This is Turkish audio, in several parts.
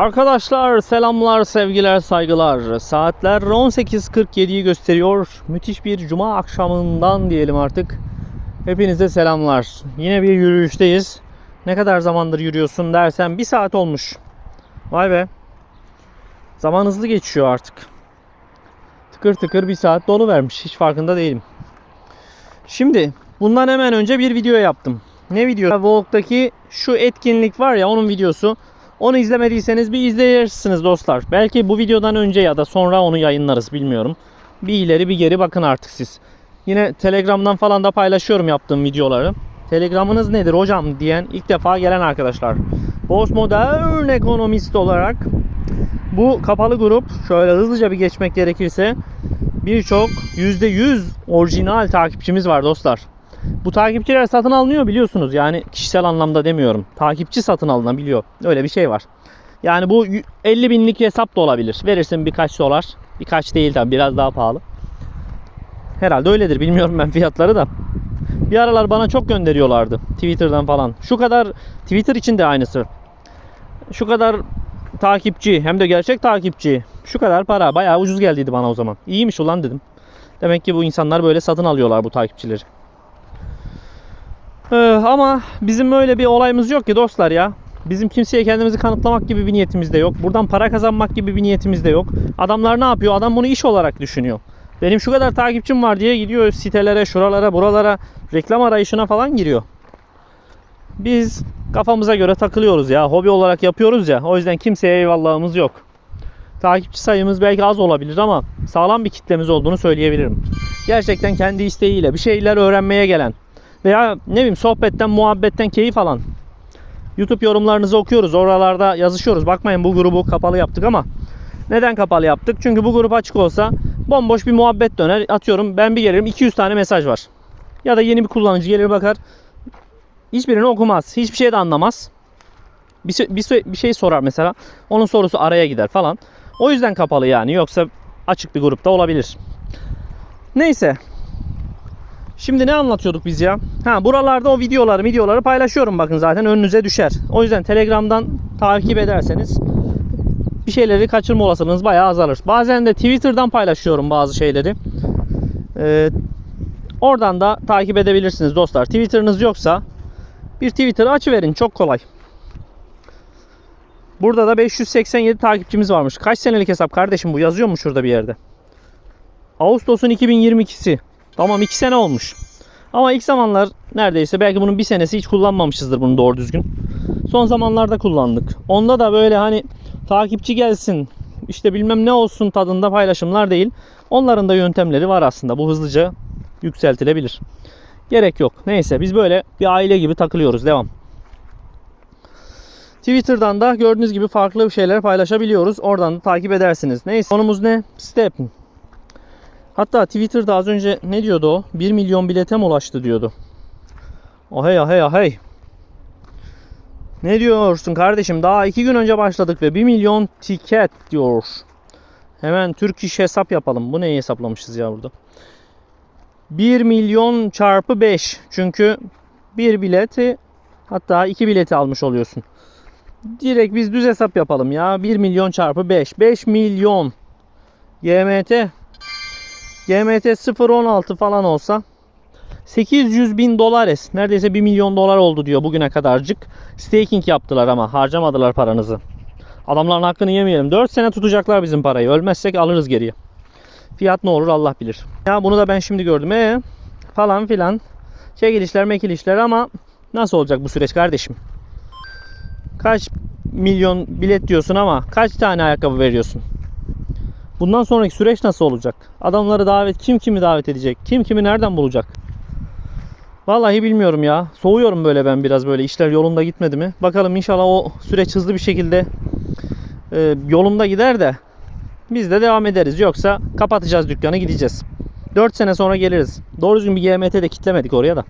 Arkadaşlar selamlar, sevgiler, saygılar. Saatler 18.47'yi gösteriyor. Müthiş bir cuma akşamından diyelim artık. Hepinize selamlar. Yine bir yürüyüşteyiz. Ne kadar zamandır yürüyorsun dersen bir saat olmuş. Vay be. Zaman hızlı geçiyor artık. Tıkır tıkır bir saat dolu vermiş. Hiç farkında değilim. Şimdi bundan hemen önce bir video yaptım. Ne video? Volk'taki şu etkinlik var ya onun videosu. Onu izlemediyseniz bir izleyebilirsiniz dostlar. Belki bu videodan önce ya da sonra onu yayınlarız bilmiyorum. Bir ileri bir geri bakın artık siz. Yine Telegram'dan falan da paylaşıyorum yaptığım videoları. Telegramınız nedir hocam diyen ilk defa gelen arkadaşlar. Postmodern ekonomist olarak bu kapalı grup şöyle hızlıca bir geçmek gerekirse birçok %100 orijinal takipçimiz var dostlar. Bu takipçiler satın alınıyor biliyorsunuz. Yani kişisel anlamda demiyorum. Takipçi satın alınabiliyor. Öyle bir şey var. Yani bu 50 binlik hesap da olabilir. Verirsin birkaç dolar. Birkaç değil tabi biraz daha pahalı. Herhalde öyledir. Bilmiyorum ben fiyatları da. Bir aralar bana çok gönderiyorlardı. Twitter'dan falan. Şu kadar Twitter için de aynısı. Şu kadar takipçi hem de gerçek takipçi. Şu kadar para. Bayağı ucuz geldiydi bana o zaman. İyiymiş ulan dedim. Demek ki bu insanlar böyle satın alıyorlar bu takipçileri. Ee, ama bizim öyle bir olayımız yok ki dostlar ya. Bizim kimseye kendimizi kanıtlamak gibi bir niyetimiz de yok. Buradan para kazanmak gibi bir niyetimiz de yok. Adamlar ne yapıyor? Adam bunu iş olarak düşünüyor. Benim şu kadar takipçim var diye gidiyor sitelere, şuralara, buralara reklam arayışına falan giriyor. Biz kafamıza göre takılıyoruz ya. Hobi olarak yapıyoruz ya. O yüzden kimseye eyvallahımız yok. Takipçi sayımız belki az olabilir ama sağlam bir kitlemiz olduğunu söyleyebilirim. Gerçekten kendi isteğiyle bir şeyler öğrenmeye gelen, veya ne bileyim sohbetten, muhabbetten keyif alan. YouTube yorumlarınızı okuyoruz. Oralarda yazışıyoruz. Bakmayın bu grubu kapalı yaptık ama neden kapalı yaptık? Çünkü bu grup açık olsa bomboş bir muhabbet döner. Atıyorum ben bir gelirim 200 tane mesaj var. Ya da yeni bir kullanıcı gelir bakar. Hiçbirini okumaz. Hiçbir şey de anlamaz. Bir, bir, bir şey sorar mesela. Onun sorusu araya gider falan. O yüzden kapalı yani. Yoksa açık bir grupta olabilir. Neyse Şimdi ne anlatıyorduk biz ya? Ha buralarda o videoları videoları paylaşıyorum bakın zaten önünüze düşer. O yüzden Telegram'dan takip ederseniz bir şeyleri kaçırma olasılığınız bayağı azalır. Bazen de Twitter'dan paylaşıyorum bazı şeyleri. Ee, oradan da takip edebilirsiniz dostlar. Twitter'ınız yoksa bir Twitter'ı açıverin çok kolay. Burada da 587 takipçimiz varmış. Kaç senelik hesap kardeşim bu yazıyor mu şurada bir yerde? Ağustos'un 2022'si. Tamam 2 sene olmuş. Ama ilk zamanlar neredeyse belki bunun bir senesi hiç kullanmamışızdır bunu doğru düzgün. Son zamanlarda kullandık. Onda da böyle hani takipçi gelsin işte bilmem ne olsun tadında paylaşımlar değil. Onların da yöntemleri var aslında. Bu hızlıca yükseltilebilir. Gerek yok. Neyse biz böyle bir aile gibi takılıyoruz. Devam. Twitter'dan da gördüğünüz gibi farklı şeyler paylaşabiliyoruz. Oradan da takip edersiniz. Neyse konumuz ne? Step. Hatta Twitter'da az önce ne diyordu o? 1 milyon bilete mi ulaştı diyordu. Ahey ahey ahey. Ne diyorsun kardeşim? Daha 2 gün önce başladık ve 1 milyon tiket diyor. Hemen Türk iş hesap yapalım. Bu neyi hesaplamışız ya burada? 1 milyon çarpı 5. Çünkü bir bileti hatta iki bileti almış oluyorsun. Direkt biz düz hesap yapalım ya. 1 milyon çarpı 5. 5 milyon. GMT GMT 0.16 falan olsa 800 bin dolar es. Neredeyse 1 milyon dolar oldu diyor bugüne kadarcık. Staking yaptılar ama harcamadılar paranızı. Adamların hakkını yemeyelim. 4 sene tutacaklar bizim parayı. Ölmezsek alırız geriye. Fiyat ne olur Allah bilir. Ya bunu da ben şimdi gördüm. E falan filan. Çekilişler mekilişler ama nasıl olacak bu süreç kardeşim? Kaç milyon bilet diyorsun ama kaç tane ayakkabı veriyorsun? Bundan sonraki süreç nasıl olacak? Adamları davet kim kimi davet edecek? Kim kimi nereden bulacak? Vallahi bilmiyorum ya. Soğuyorum böyle ben biraz böyle işler yolunda gitmedi mi? Bakalım inşallah o süreç hızlı bir şekilde e, yolunda gider de biz de devam ederiz. Yoksa kapatacağız dükkanı gideceğiz. 4 sene sonra geliriz. Doğru düzgün bir GMT de kitlemedik oraya da.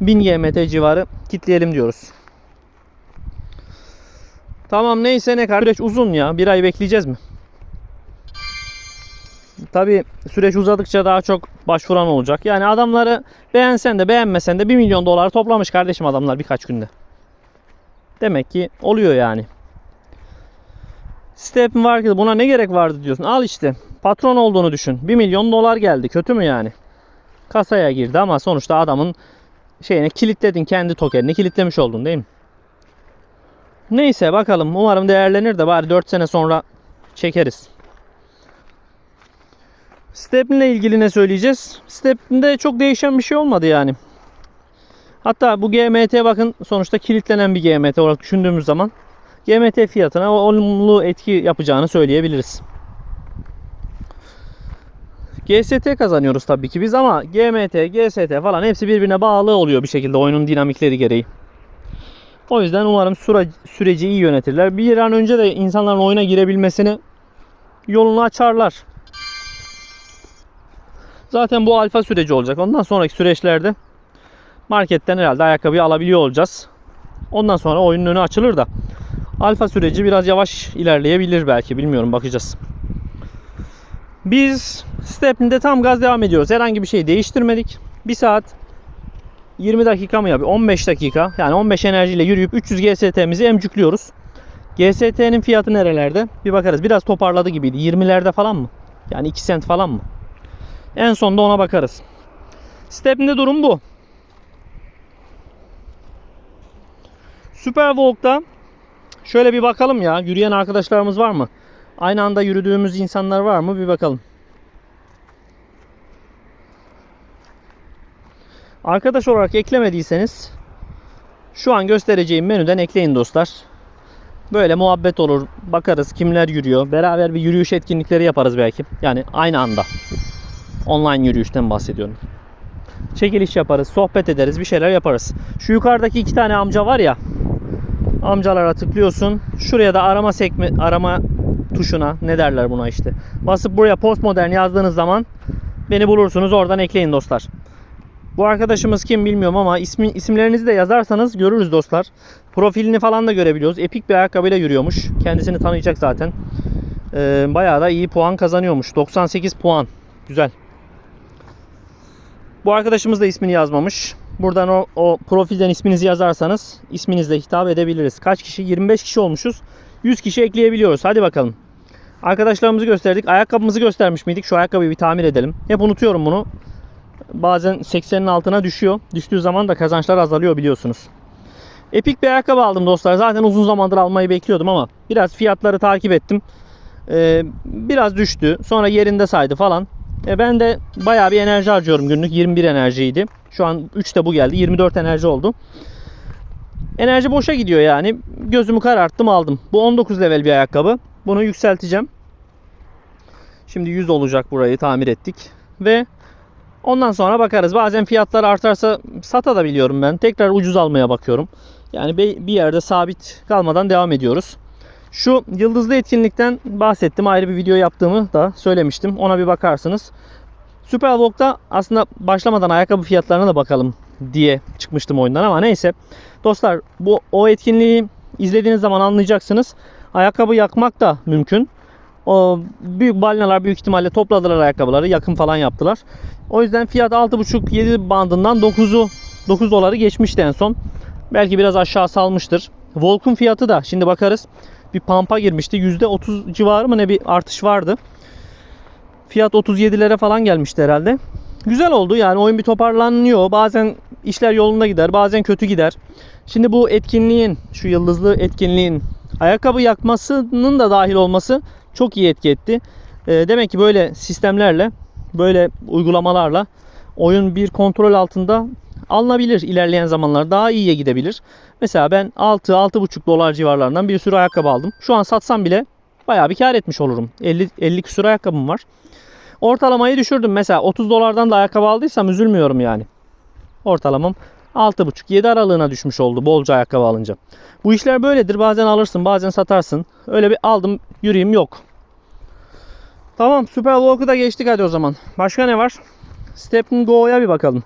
1000 GMT civarı kitleyelim diyoruz. Tamam neyse ne kardeş uzun ya. Bir ay bekleyeceğiz mi? Tabi süreç uzadıkça daha çok başvuran olacak. Yani adamları beğensen de beğenmesen de 1 milyon dolar toplamış kardeşim adamlar birkaç günde. Demek ki oluyor yani. Step var ki buna ne gerek vardı diyorsun. Al işte. Patron olduğunu düşün. 1 milyon dolar geldi. Kötü mü yani? Kasaya girdi ama sonuçta adamın şeyini kilitledin. Kendi tokenini kilitlemiş oldun değil mi? Neyse bakalım. Umarım değerlenir de bari 4 sene sonra çekeriz. Step'le ilgili ne söyleyeceğiz? Step'inde çok değişen bir şey olmadı yani. Hatta bu GMT bakın sonuçta kilitlenen bir GMT olarak düşündüğümüz zaman GMT fiyatına olumlu etki yapacağını söyleyebiliriz. GST kazanıyoruz tabii ki biz ama GMT, GST falan hepsi birbirine bağlı oluyor bir şekilde oyunun dinamikleri gereği. O yüzden umarım süre, süreci iyi yönetirler. Bir an önce de insanların oyuna girebilmesini yolunu açarlar. Zaten bu alfa süreci olacak. Ondan sonraki süreçlerde marketten herhalde ayakkabıyı alabiliyor olacağız. Ondan sonra oyunun önü açılır da alfa süreci biraz yavaş ilerleyebilir belki bilmiyorum bakacağız. Biz Step'inde tam gaz devam ediyoruz. Herhangi bir şey değiştirmedik. 1 saat 20 dakika mı yapıyor? 15 dakika. Yani 15 enerjiyle yürüyüp 300 GST'mizi emcükliyoruz. GST'nin fiyatı nerelerde? Bir bakarız. Biraz toparladı gibiydi. 20'lerde falan mı? Yani 2 sent falan mı? En sonda ona bakarız. Step'inde durum bu. Superwalk'ta şöyle bir bakalım ya. Yürüyen arkadaşlarımız var mı? Aynı anda yürüdüğümüz insanlar var mı? Bir bakalım. Arkadaş olarak eklemediyseniz şu an göstereceğim menüden ekleyin dostlar. Böyle muhabbet olur. Bakarız kimler yürüyor. Beraber bir yürüyüş etkinlikleri yaparız belki. Yani aynı anda. Online yürüyüşten bahsediyorum. Çekiliş yaparız, sohbet ederiz, bir şeyler yaparız. Şu yukarıdaki iki tane amca var ya. Amcalara tıklıyorsun. Şuraya da arama sekme arama tuşuna ne derler buna işte. Basıp buraya postmodern yazdığınız zaman beni bulursunuz. Oradan ekleyin dostlar. Bu arkadaşımız kim bilmiyorum ama ismi, isimlerinizi de yazarsanız görürüz dostlar. Profilini falan da görebiliyoruz. Epik bir ayakkabıyla yürüyormuş. Kendisini tanıyacak zaten. Ee, bayağı da iyi puan kazanıyormuş. 98 puan. Güzel. Bu arkadaşımız da ismini yazmamış. Buradan o, o profilden isminizi yazarsanız isminizle hitap edebiliriz. Kaç kişi? 25 kişi olmuşuz. 100 kişi ekleyebiliyoruz. Hadi bakalım. Arkadaşlarımızı gösterdik. Ayakkabımızı göstermiş miydik? Şu ayakkabıyı bir tamir edelim. Hep unutuyorum bunu. Bazen 80'in altına düşüyor. Düştüğü zaman da kazançlar azalıyor biliyorsunuz. Epik bir ayakkabı aldım dostlar. Zaten uzun zamandır almayı bekliyordum ama biraz fiyatları takip ettim. Ee, biraz düştü. Sonra yerinde saydı falan. E ben de bayağı bir enerji harcıyorum günlük. 21 enerjiydi. Şu an 3 de bu geldi. 24 enerji oldu. Enerji boşa gidiyor yani. Gözümü kararttım aldım. Bu 19 level bir ayakkabı. Bunu yükselteceğim. Şimdi 100 olacak burayı tamir ettik. Ve ondan sonra bakarız. Bazen fiyatlar artarsa sata da biliyorum ben. Tekrar ucuz almaya bakıyorum. Yani bir yerde sabit kalmadan devam ediyoruz. Şu yıldızlı etkinlikten bahsettim. Ayrı bir video yaptığımı da söylemiştim. Ona bir bakarsınız. Superwalk'ta aslında başlamadan ayakkabı fiyatlarına da bakalım diye çıkmıştım oyundan ama neyse. Dostlar bu o etkinliği izlediğiniz zaman anlayacaksınız. Ayakkabı yakmak da mümkün. O büyük balinalar büyük ihtimalle topladılar ayakkabıları, yakın falan yaptılar. O yüzden fiyat 6,5-7 bandından 9'u 9 doları geçmişti en son. Belki biraz aşağı salmıştır. Volk'un fiyatı da şimdi bakarız bir pampa girmişti. %30 civarı mı ne bir artış vardı. Fiyat 37'lere falan gelmişti herhalde. Güzel oldu yani oyun bir toparlanıyor. Bazen işler yolunda gider bazen kötü gider. Şimdi bu etkinliğin şu yıldızlı etkinliğin ayakkabı yakmasının da dahil olması çok iyi etki etti. Demek ki böyle sistemlerle böyle uygulamalarla oyun bir kontrol altında alınabilir ilerleyen zamanlar daha iyiye gidebilir. Mesela ben 6-6,5 dolar civarlarından bir sürü ayakkabı aldım. Şu an satsam bile bayağı bir kar etmiş olurum. 50, 50 küsur ayakkabım var. Ortalamayı düşürdüm. Mesela 30 dolardan da ayakkabı aldıysam üzülmüyorum yani. Ortalamam 6,5-7 aralığına düşmüş oldu bolca ayakkabı alınca. Bu işler böyledir. Bazen alırsın bazen satarsın. Öyle bir aldım yürüyeyim yok. Tamam Super Walk'u da geçtik hadi o zaman. Başka ne var? Step Go'ya bir bakalım.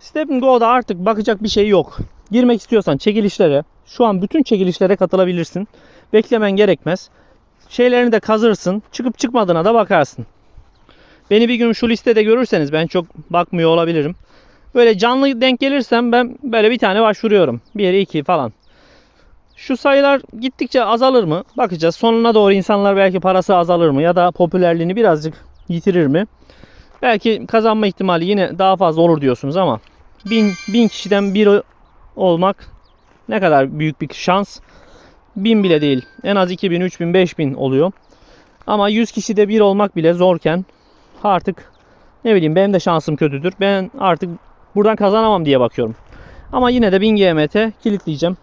Step Go'da artık bakacak bir şey yok. Girmek istiyorsan çekilişlere, şu an bütün çekilişlere katılabilirsin. Beklemen gerekmez. Şeylerini de kazırsın. Çıkıp çıkmadığına da bakarsın. Beni bir gün şu listede görürseniz ben çok bakmıyor olabilirim. Böyle canlı denk gelirsem ben böyle bir tane başvuruyorum. Bir iki falan. Şu sayılar gittikçe azalır mı? Bakacağız. Sonuna doğru insanlar belki parası azalır mı? Ya da popülerliğini birazcık yitirir mi? Belki kazanma ihtimali yine daha fazla olur diyorsunuz ama bin, bin kişiden biri olmak ne kadar büyük bir şans. Bin bile değil. En az 2000, 3000, 5000 oluyor. Ama 100 kişide bir olmak bile zorken artık ne bileyim benim de şansım kötüdür. Ben artık buradan kazanamam diye bakıyorum. Ama yine de 1000 GMT kilitleyeceğim.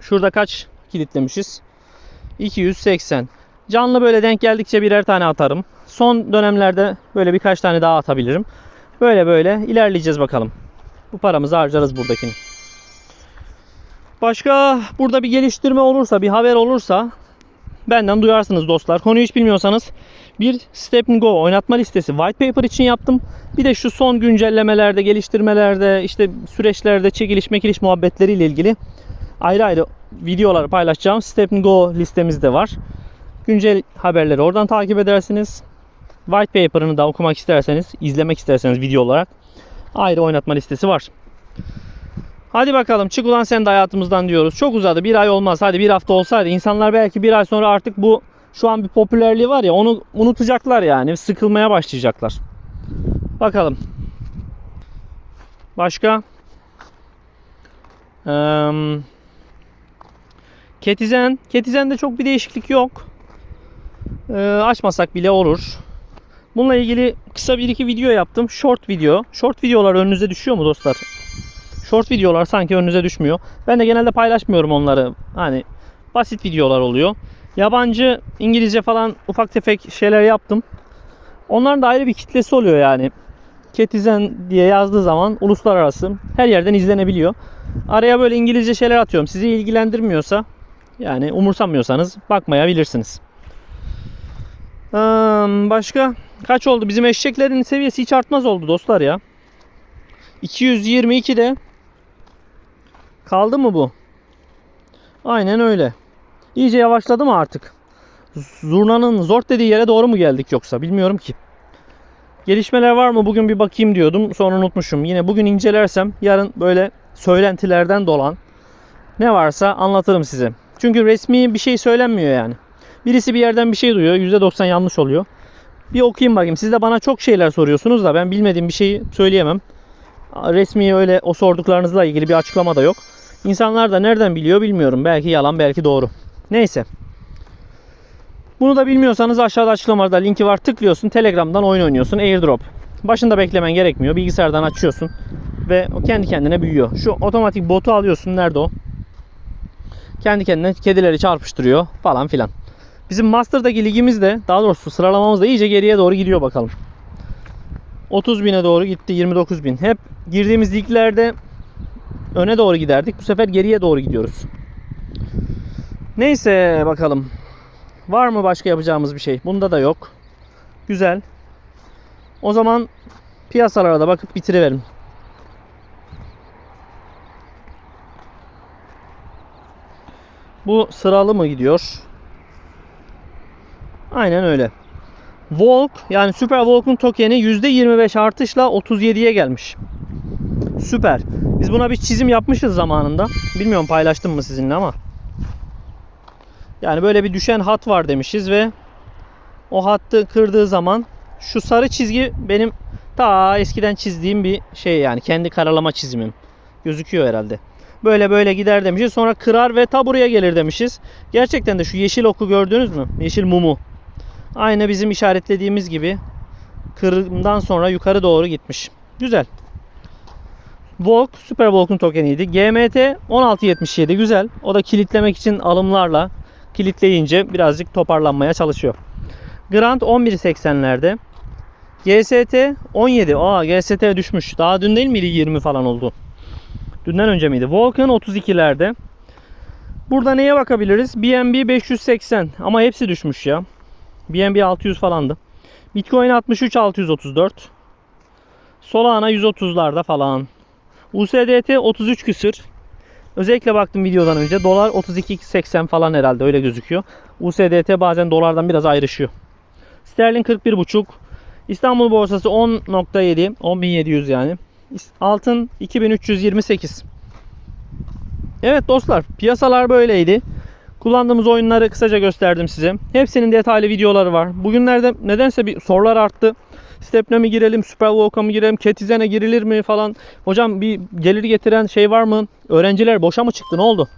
Şurada kaç kilitlemişiz? 280. Canlı böyle denk geldikçe birer tane atarım. Son dönemlerde böyle birkaç tane daha atabilirim. Böyle böyle ilerleyeceğiz bakalım. Bu paramızı harcarız buradakini. Başka burada bir geliştirme olursa, bir haber olursa benden duyarsınız dostlar. Konuyu hiç bilmiyorsanız bir Step and Go oynatma listesi white paper için yaptım. Bir de şu son güncellemelerde, geliştirmelerde, işte süreçlerde çekiliş mekiliş muhabbetleriyle ilgili ayrı ayrı videolar paylaşacağım. Step and Go listemiz de var. Güncel haberleri oradan takip edersiniz. White paper'ını da okumak isterseniz, izlemek isterseniz video olarak ayrı oynatma listesi var. Hadi bakalım çık ulan sen de hayatımızdan diyoruz. Çok uzadı. Bir ay olmaz. Hadi bir hafta olsaydı. insanlar belki bir ay sonra artık bu şu an bir popülerliği var ya onu unutacaklar yani. Sıkılmaya başlayacaklar. Bakalım. Başka? Eee Ketizen. Ketizen'de çok bir değişiklik yok. Ee, açmasak bile olur. Bununla ilgili kısa bir iki video yaptım. Short video. Short videolar önünüze düşüyor mu dostlar? Short videolar sanki önünüze düşmüyor. Ben de genelde paylaşmıyorum onları. Hani basit videolar oluyor. Yabancı, İngilizce falan ufak tefek şeyler yaptım. Onların da ayrı bir kitlesi oluyor yani. Ketizen diye yazdığı zaman uluslararası her yerden izlenebiliyor. Araya böyle İngilizce şeyler atıyorum. Sizi ilgilendirmiyorsa yani umursamıyorsanız bakmayabilirsiniz. Ee, başka kaç oldu? Bizim eşeklerin seviyesi hiç artmaz oldu dostlar ya. 222'de kaldı mı bu? Aynen öyle. İyice yavaşladı mı artık? Zurnanın zor dediği yere doğru mu geldik yoksa bilmiyorum ki. Gelişmeler var mı bugün bir bakayım diyordum sonra unutmuşum. Yine bugün incelersem yarın böyle söylentilerden dolan ne varsa anlatırım size. Çünkü resmi bir şey söylenmiyor yani. Birisi bir yerden bir şey duyuyor. %90 yanlış oluyor. Bir okuyayım bakayım. Siz de bana çok şeyler soruyorsunuz da ben bilmediğim bir şeyi söyleyemem. Resmi öyle o sorduklarınızla ilgili bir açıklama da yok. İnsanlar da nereden biliyor bilmiyorum. Belki yalan belki doğru. Neyse. Bunu da bilmiyorsanız aşağıda açıklamada linki var. Tıklıyorsun. Telegram'dan oyun oynuyorsun. Airdrop. Başında beklemen gerekmiyor. Bilgisayardan açıyorsun. Ve o kendi kendine büyüyor. Şu otomatik botu alıyorsun. Nerede o? Kendi kendine kedileri çarpıştırıyor falan filan. Bizim Master'daki ligimiz de daha doğrusu sıralamamız da iyice geriye doğru gidiyor bakalım. 30 bine doğru gitti 29 bin. Hep girdiğimiz liglerde öne doğru giderdik. Bu sefer geriye doğru gidiyoruz. Neyse bakalım. Var mı başka yapacağımız bir şey? Bunda da yok. Güzel. O zaman piyasalara da bakıp bitiriverim. Bu sıralı mı gidiyor? Aynen öyle. Volk yani Super Volk'un tokeni %25 artışla 37'ye gelmiş. Süper. Biz buna bir çizim yapmışız zamanında. Bilmiyorum paylaştım mı sizinle ama. Yani böyle bir düşen hat var demişiz ve o hattı kırdığı zaman şu sarı çizgi benim ta eskiden çizdiğim bir şey yani kendi karalama çizimim. Gözüküyor herhalde. Böyle böyle gider demişiz. Sonra kırar ve ta buraya gelir demişiz. Gerçekten de şu yeşil oku gördünüz mü? Yeşil mumu. Aynı bizim işaretlediğimiz gibi kırımdan sonra yukarı doğru gitmiş. Güzel. Volk Super Volk'un tokeniydi. GMT 1677 güzel. O da kilitlemek için alımlarla kilitleyince birazcık toparlanmaya çalışıyor. Grant 11.80'lerde. GST 17. Aa GST düşmüş. Daha dün değil miydi 20 falan oldu. Dünden önce miydi? Volkan 32'lerde. Burada neye bakabiliriz? BNB 580 ama hepsi düşmüş ya. BNB 600 falandı. Bitcoin 63 634. Solana 130'larda falan. USDT 33 küsür. Özellikle baktım videodan önce. Dolar 32.80 falan herhalde öyle gözüküyor. USDT bazen dolardan biraz ayrışıyor. Sterlin 41.5. İstanbul borsası 10.7. 10.700 yani. Altın 2328. Evet dostlar piyasalar böyleydi. Kullandığımız oyunları kısaca gösterdim size. Hepsinin detaylı videoları var. Bugünlerde nedense bir sorular arttı. Stepne mi girelim, Super Walk'a mı girelim, Ketizen'e girilir mi falan. Hocam bir gelir getiren şey var mı? Öğrenciler boşa mı çıktı? Ne oldu?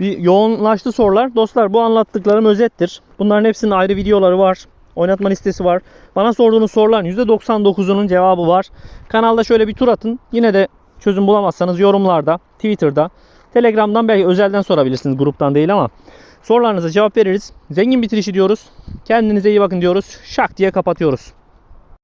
Bir yoğunlaştı sorular. Dostlar bu anlattıklarım özettir. Bunların hepsinin ayrı videoları var. Oynatma listesi var. Bana sorduğunuz soruların %99'unun cevabı var. Kanalda şöyle bir tur atın. Yine de çözüm bulamazsanız yorumlarda, Twitter'da, Telegram'dan belki özelden sorabilirsiniz gruptan değil ama sorularınıza cevap veririz. Zengin bitirişi diyoruz. Kendinize iyi bakın diyoruz. Şak diye kapatıyoruz.